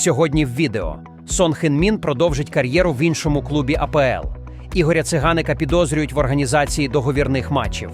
Сьогодні в відео Сон Хен Мін продовжить кар'єру в іншому клубі АПЛ. Ігоря Циганика підозрюють в організації договірних матчів.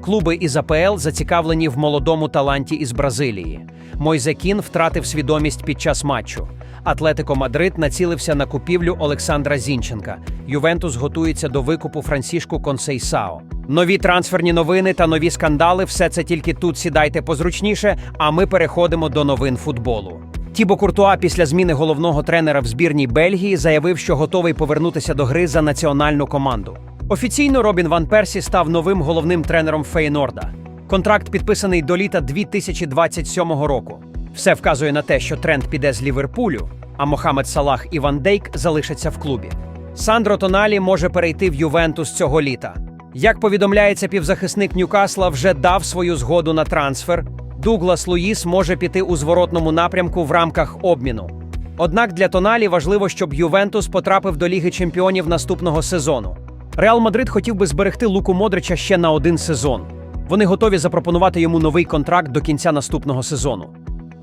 Клуби із АПЛ зацікавлені в молодому таланті із Бразилії. Мойзе Кін втратив свідомість під час матчу. Атлетико Мадрид націлився на купівлю Олександра Зінченка. Ювентус готується до викупу Франсішку Консейсао. Нові трансферні новини та нові скандали все це тільки тут сідайте позручніше, а ми переходимо до новин футболу. Тібо Куртуа після зміни головного тренера в збірній Бельгії заявив, що готовий повернутися до гри за національну команду. Офіційно Робін Ван Персі став новим головним тренером Фейнорда. Контракт підписаний до літа 2027 року. Все вказує на те, що тренд піде з Ліверпулю, а Мохамед Салах і Ван Дейк залишаться в клубі. Сандро Тоналі може перейти в Ювентус цього літа. Як повідомляється, півзахисник Ньюкасла вже дав свою згоду на трансфер. Дуглас Луїс може піти у зворотному напрямку в рамках обміну. Однак для Тоналі важливо, щоб Ювентус потрапив до Ліги Чемпіонів наступного сезону. Реал Мадрид хотів би зберегти Луку Модрича ще на один сезон. Вони готові запропонувати йому новий контракт до кінця наступного сезону.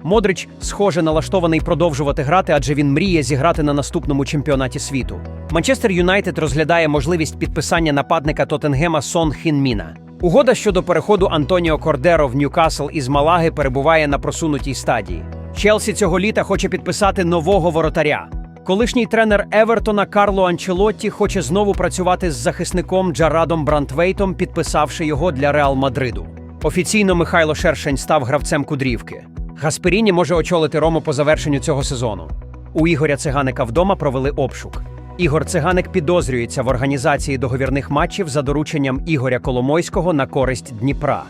Модрич, схоже, налаштований продовжувати грати, адже він мріє зіграти на наступному чемпіонаті світу. Манчестер Юнайтед розглядає можливість підписання нападника Тоттенгема Сон Хінміна. Угода щодо переходу Антоніо Кордеро в Ньюкасл із Малаги перебуває на просунутій стадії. Челсі цього літа хоче підписати нового воротаря. Колишній тренер Евертона Карло Анчелотті хоче знову працювати з захисником Джарадом Брантвейтом, підписавши його для Реал Мадриду. Офіційно Михайло Шершень став гравцем кудрівки. Гасперіні може очолити Рому по завершенню цього сезону. У Ігоря Циганика вдома провели обшук. Ігор Циганик підозрюється в організації договірних матчів за дорученням Ігоря Коломойського на користь Дніпра.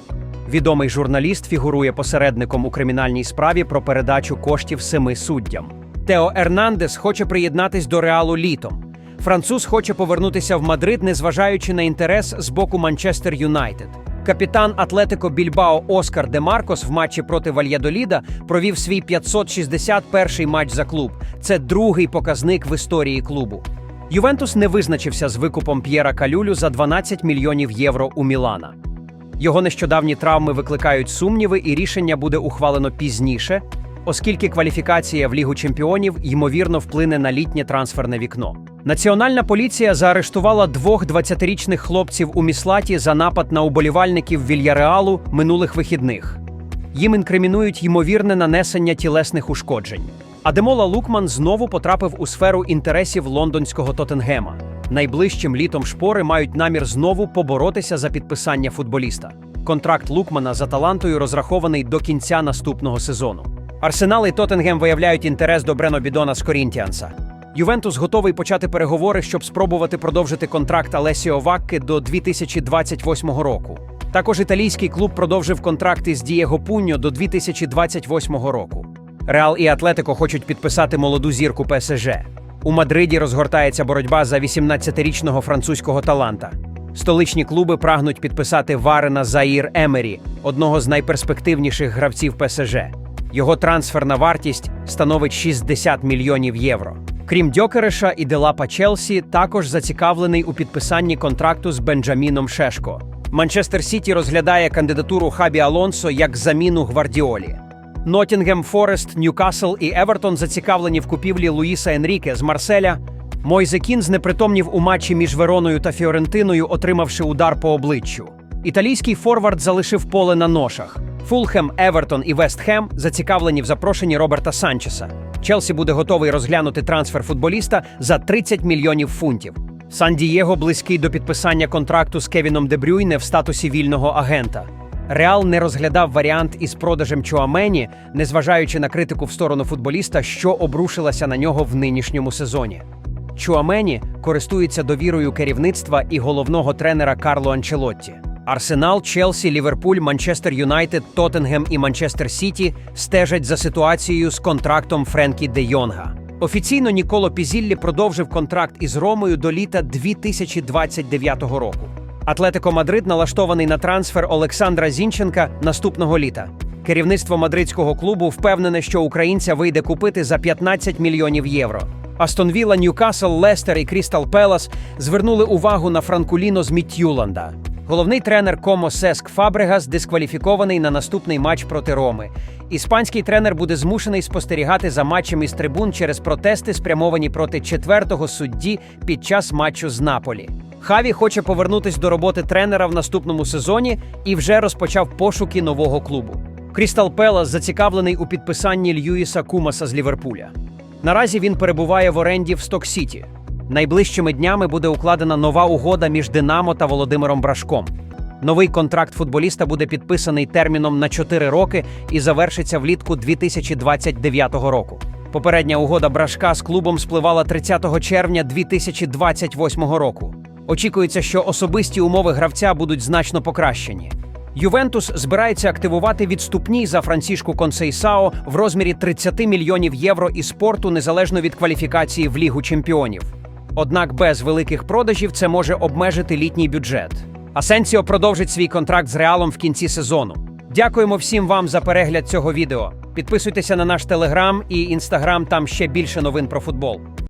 Відомий журналіст фігурує посередником у кримінальній справі про передачу коштів семи суддям. Тео Ернандес хоче приєднатись до реалу літом. Француз хоче повернутися в Мадрид, незважаючи на інтерес з боку Манчестер Юнайтед. Капітан Атлетико Більбао Оскар Де Маркос в матчі проти Вальядоліда провів свій 561-й матч за клуб. Це другий показник в історії клубу. Ювентус не визначився з викупом П'єра Калюлю за 12 мільйонів євро у Мілана. Його нещодавні травми викликають сумніви, і рішення буде ухвалено пізніше, оскільки кваліфікація в Лігу чемпіонів ймовірно вплине на літнє трансферне вікно. Національна поліція заарештувала двох 20-річних хлопців у Міслаті за напад на уболівальників Вільяреалу минулих вихідних. Їм інкримінують ймовірне нанесення тілесних ушкоджень. Адемола Лукман знову потрапив у сферу інтересів лондонського Тоттенгема. Найближчим літом шпори мають намір знову поборотися за підписання футболіста. Контракт Лукмана за талантою розрахований до кінця наступного сезону. Арсенал і Тоттенгем виявляють інтерес до Брено Бідона з Корінтіанса. Ювентус готовий почати переговори, щоб спробувати продовжити контракт Алесіо Вакки до 2028 року. Також італійський клуб продовжив контракт із Дієго Пуньо до 2028 року. Реал і Атлетико хочуть підписати молоду зірку ПСЖ. У Мадриді розгортається боротьба за 18-річного французького таланта. Столичні клуби прагнуть підписати Варена Заїр Емері, одного з найперспективніших гравців ПСЖ. Його трансферна вартість становить 60 мільйонів євро. Крім Дьокереша і Делапа Челсі, також зацікавлений у підписанні контракту з Бенджаміном Шешко. Манчестер Сіті розглядає кандидатуру Хабі Алонсо як заміну Гвардіолі. Ноттінгем Форест, Ньюкасл і Евертон зацікавлені в купівлі Луїса Енріке з Марселя. Мойзе Кін знепритомнів у матчі між Вероною та Фіорентиною, отримавши удар по обличчю. Італійський форвард залишив поле на ношах. Фулхем, Евертон і Вестхем зацікавлені в запрошенні Роберта Санчеса. Челсі буде готовий розглянути трансфер футболіста за 30 мільйонів фунтів. Сан Дієго близький до підписання контракту з Кевіном Дебрюйне в статусі вільного агента. Реал не розглядав варіант із продажем Чуамені, незважаючи на критику в сторону футболіста, що обрушилася на нього в нинішньому сезоні. Чуамені користується довірою керівництва і головного тренера Карло Анчелотті. Арсенал, Челсі, Ліверпуль, Манчестер Юнайтед, Тоттенгем і Манчестер Сіті стежать за ситуацією з контрактом Френкі де Йонга. Офіційно Ніколо Пізіллі продовжив контракт із Ромою до літа 2029 року. Атлетико Мадрид налаштований на трансфер Олександра Зінченка наступного літа. Керівництво мадридського клубу впевнене, що українця вийде купити за 15 мільйонів євро. Астон Вілла, Ньюкасл, Лестер і Крістал Пелас звернули увагу на Франкуліно з Міттюланда. Головний тренер Комо Сеск Фабрегас дискваліфікований на наступний матч проти Роми. Іспанський тренер буде змушений спостерігати за матчем із трибун через протести, спрямовані проти четвертого судді під час матчу з Наполі. Хаві хоче повернутись до роботи тренера в наступному сезоні і вже розпочав пошуки нового клубу. Крістал Пелас зацікавлений у підписанні Льюіса Кумаса з Ліверпуля. Наразі він перебуває в оренді в Сток-Сіті. Найближчими днями буде укладена нова угода між Динамо та Володимиром Брашком. Новий контракт футболіста буде підписаний терміном на 4 роки і завершиться влітку 2029 року. Попередня угода Брашка з клубом спливала 30 червня 2028 року. Очікується, що особисті умови гравця будуть значно покращені. Ювентус збирається активувати відступні за Франсішку Консейсао в розмірі 30 мільйонів євро із спорту незалежно від кваліфікації в Лігу чемпіонів. Однак без великих продажів це може обмежити літній бюджет. Асенсіо продовжить свій контракт з Реалом в кінці сезону. Дякуємо всім вам за перегляд цього відео. Підписуйтеся на наш телеграм і інстаграм, там ще більше новин про футбол.